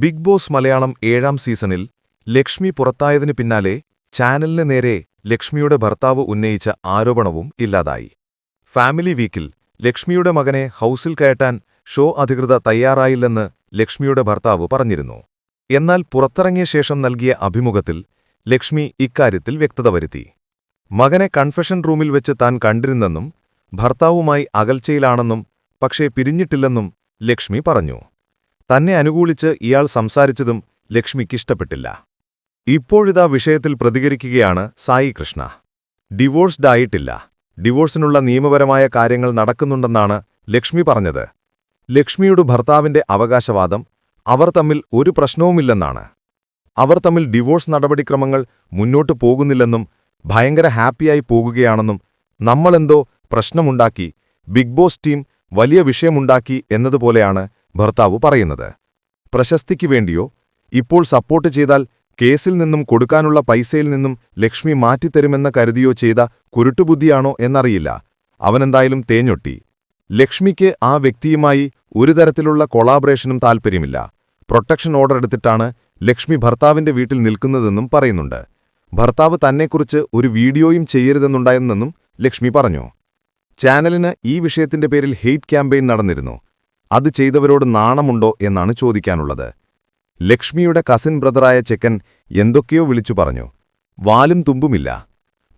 Big boss Malayalam ഏഴാം സീസണിൽ ലക്ഷ്മി പുറത്തായതിന് പിന്നാലെ ചാനലിന് നേരെ ലക്ഷ്മിയുടെ ഭർത്താവ് ഉന്നയിച്ച ആരോപണവും ഇല്ലാതായി. ഫാമിലി വീക്കിൽ ലക്ഷ്മിയുടെ മകനെ ഹൌസിൽ കയറ്റാൻ ഷോ അധികൃത തയ്യാറായില്ലെന്ന് ലക്ഷ്മിയുടെ ഭർത്താവ് പറഞ്ഞിരുന്നു. എന്നാൽ പുറത്തിറങ്ങിയ ശേഷം നൽകിയ അഭിമുഖത്തിൽ ലക്ഷ്മി ഇക്കാര്യത്തിൽ വ്യക്തത വരുത്തി. മകനെ കൺഫെഷൻ റൂമിൽ വെച്ച് താൻ കണ്ടിരുന്നെന്നും ഭർത്താവുമായി അകൽച്ചയിലാണെന്നും പക്ഷേ പിരിഞ്ഞിട്ടില്ലെന്നും ലക്ഷ്മി പറഞ്ഞു. തന്നെ അനുകൂലിച്ച് ഇയാൾ സംസാരിച്ചതും ലക്ഷ്മിക്കിഷ്ടപ്പെട്ടില്ല ഇപ്പോഴിതാ വിഷയത്തിൽ പ്രതികരിക്കുകയാണ് സായി കൃഷ്ണ. ഡിവോഴ്സ്ഡ് ആയിട്ടില്ല. ഡിവോഴ്സിനുള്ള നിയമപരമായ കാര്യങ്ങൾ നടക്കുന്നുണ്ടെന്നാണ് ലക്ഷ്മി പറഞ്ഞത്. ലക്ഷ്മിയുടെ ഭർത്താവിന്റെ അവകാശവാദം അവർ തമ്മിൽ ഒരു പ്രശ്നവുമില്ലെന്നാണ്. അവർ തമ്മിൽ ഡിവോഴ്സ് നടപടിക്രമങ്ങൾ മുന്നോട്ടു പോകുന്നില്ലെന്നും ഭയങ്കര ഹാപ്പിയായി പോകുകയാണെന്നും നമ്മളെന്തോ പ്രശ്നമുണ്ടാക്കി ബിഗ് ബോസ് ടീം വലിയ വിഷയമുണ്ടാക്കി എന്നതുപോലെയാണ് ഭർത്താവ് പറയുന്നത്. പ്രശസ്തിക്ക് വേണ്ടിയോ ഇപ്പോൾ സപ്പോർട്ട് ചെയ്താൽ കേസിൽ നിന്നും കൊടുക്കാനുള്ള പൈസയിൽ നിന്നും ലക്ഷ്മി മാറ്റിത്തരുമെന്ന കരുതിയോ ചെയ്ത കുരുട്ടുബുദ്ധിയാണോ എന്നറിയില്ല. അവനെന്തായാലും തേഞ്ഞൊട്ടി. ലക്ഷ്മിക്ക് ആ വ്യക്തിയുമായി ഒരു തരത്തിലുള്ള കൊളാബറേഷനും താൽപ്പര്യമില്ല. പ്രൊട്ടക്ഷൻ ഓർഡർ എടുത്തിട്ടാണ് ലക്ഷ്മി ഭർത്താവിന്റെ വീട്ടിൽ നിൽക്കുന്നതെന്നും പറയുന്നുണ്ട്. ഭർത്താവ് തന്നെക്കുറിച്ച് ഒരു വീഡിയോയും ചെയ്യരുതെന്നുണ്ടായെന്നും ലക്ഷ്മി പറഞ്ഞു. ചാനലിന് ഈ വിഷയത്തിന്റെ പേരിൽ ഹെയ്റ്റ് ക്യാമ്പയിൻ നടന്നിരുന്നു. അത് ചെയ്തവരോട് നാണമുണ്ടോ എന്നാണ് ചോദിക്കാനുള്ളത്. ലക്ഷ്മിയുടെ കസിൻ ബ്രദറായ ചെക്കൻ എന്തൊക്കെയോ വിളിച്ചു പറഞ്ഞു. വാലും തുമ്പുമില്ല.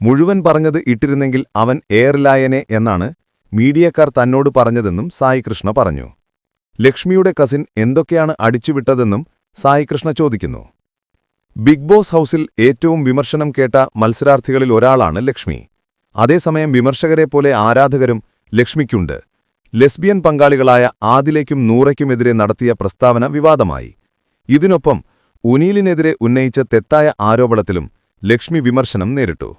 മുഴുവൻ പറഞ്ഞത് ഇട്ടിരുന്നെങ്കിൽ അവൻ എയർലായനെ എന്നാണ് മീഡിയക്കാർ തന്നോട് പറഞ്ഞതെന്നും സായികൃഷ്ണ പറഞ്ഞു. ലക്ഷ്മിയുടെ കസിൻ എന്തൊക്കെയാണ് അടിച്ചുവിട്ടതെന്നും സായികൃഷ്ണ ചോദിക്കുന്നു. ബിഗ് ബോസ് ഹൗസിൽ ഏറ്റവും വിമർശനം കേട്ട മത്സരാർത്ഥികളിൽ ഒരാളാണ് ലക്ഷ്മി. അതേസമയം വിമർശകരെ പോലെ ആരാധകരും ലക്ഷ്മിക്കുണ്ട്. ലെസ്ബിയൻ പങ്കാളികളായ ആദിലേക്കും നൂറയ്ക്കുമെതിരെ നടത്തിയ പ്രസ്താവന വിവാദമായി. ഇതിനൊപ്പം ഉനീലിനെതിരെ ഉന്നയിച്ച തെറ്റായ ആരോപണത്തിലും ലക്ഷ്മി വിമർശനം നേരിട്ടു.